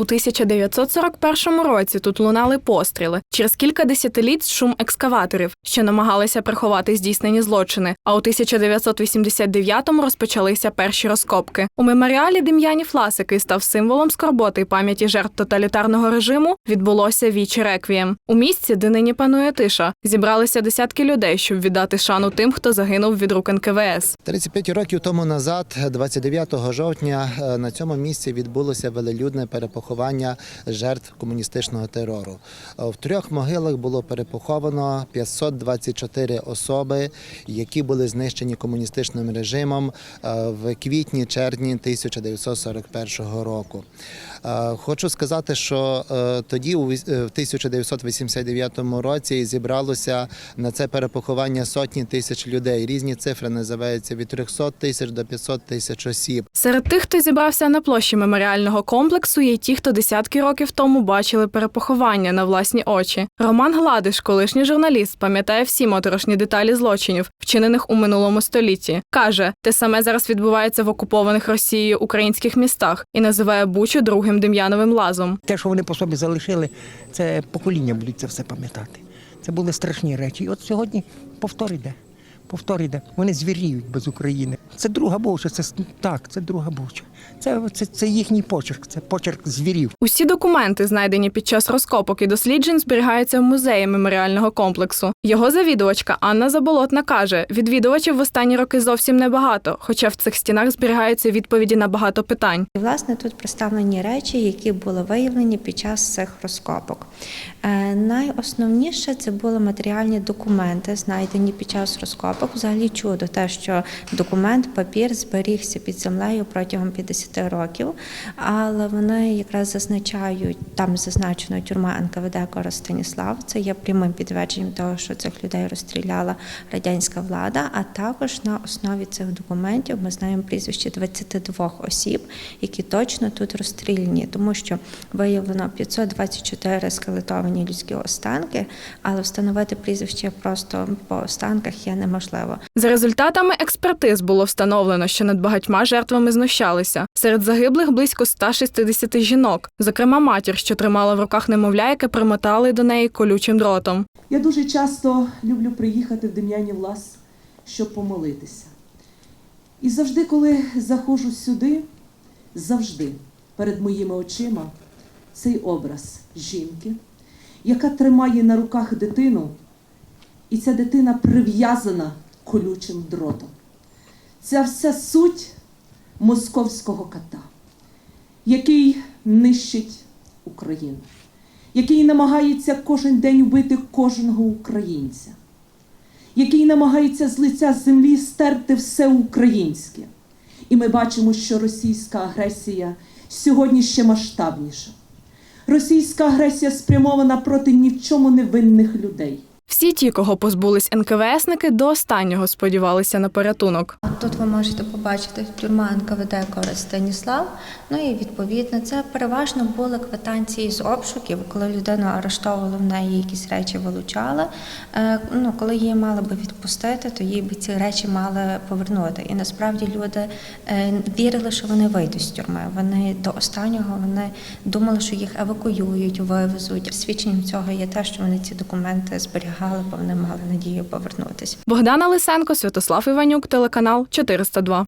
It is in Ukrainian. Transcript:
У 1941 році тут лунали постріли. Через кілька десятиліть шум екскаваторів, що намагалися приховати здійснені злочини. А у 1989-му розпочалися перші розкопки. У меморіалі Дем'янів Лас, який став символом скорботи й пам'яті жертв тоталітарного режиму, відбулося вічі реквієм. У місці, де нині панує тиша, зібралися десятки людей, щоб віддати шану тим, хто загинув від рук НКВС. 35 років тому назад, 29 жовтня, е, на цьому місці відбулося велелюдне перепоховання жертв комуністичного терору. В трьох могилах було перепоховано 524 особи, які були знищені комуністичним режимом е, в квітні-червні 1941 року. Е, Хочу сказати, що е, тоді, у віс- е, в 1989 році, зібралося на це перепоховання сотні тисяч людей. Різні цифри називаються від 300 тисяч до 500 тисяч осіб. Серед тих, хто зібрався на площі меморіального комплексу, є ті, хто десятки років тому бачили перепоховання на власні очі. Роман Гладиш, колишній журналіст, пам'ятає всі моторошні деталі злочинів, вчинених у минулому столітті. каже, те саме зараз відбувається в окупованих Росією українських містах і називає Бучу другим Дем'яновим лазом. Те, що вони по собі залишили, це покоління будуть це все пам'ятати. Це були страшні речі. І от сьогодні повтор іде. Повтор іде. Вони звіріють без України. Це друга буча, це с- так, це друга буча. Це, це, це їхній почерк, це почерк звірів. Усі документи, знайдені під час розкопок і досліджень, зберігаються в музеї меморіального комплексу. Його завідувачка Анна Заболотна каже: відвідувачів в останні роки зовсім небагато, хоча в цих стінах зберігаються відповіді на багато питань. І, Власне, тут представлені речі, які були виявлені під час цих розкопок. Е, Найосновніше це були матеріальні документи, знайдені під час розкопок. Взагалі чудо, те, що документ, папір зберігся під землею протягом 50 років, але вони якраз зазначають, там зазначено тюрма НКВД Коростеніслав. Це є прямим підтвердженням того, що цих людей розстріляла радянська влада. А також на основі цих документів ми знаємо прізвище 22 осіб, які точно тут розстріляні, тому що виявлено 524 скелетовані людські останки, але встановити прізвище просто по останках є неможливо. За результатами експертиз було встановлено, що над багатьма жертвами знущалися. Серед загиблих близько 160 жінок, зокрема матір, що тримала в руках немовля, яке примотали до неї колючим дротом. Я дуже часто люблю приїхати в Дем'янів Лас, щоб помолитися. І завжди, коли заходжу сюди, завжди перед моїми очима цей образ жінки, яка тримає на руках дитину, і ця дитина прив'язана колючим дротом. Це вся суть московського кота, який нищить Україну який намагається кожен день вбити кожного українця, який намагається з лиця землі стерти все українське. І ми бачимо, що російська агресія сьогодні ще масштабніша. Російська агресія спрямована проти ні в чому невинних людей. Всі ті, кого позбулись НКВСники, до останнього сподівалися на порятунок. Тут ви можете побачити тюрма НКВД Корець Станіслав. Ну і відповідно це переважно були квитанції з обшуків, коли людину арештовували в неї якісь речі вилучали. Е, Ну, коли її мали би відпустити, то їй би ці речі мали повернути. І насправді люди е, вірили, що вони вийдуть з тюрми. Вони до останнього вони думали, що їх евакуюють, вивезуть. Свідченням цього є те, що вони ці документи зберігали, бо вони мали надію повернутися. Богдана Лисенко, Святослав Іванюк, телеканал 402.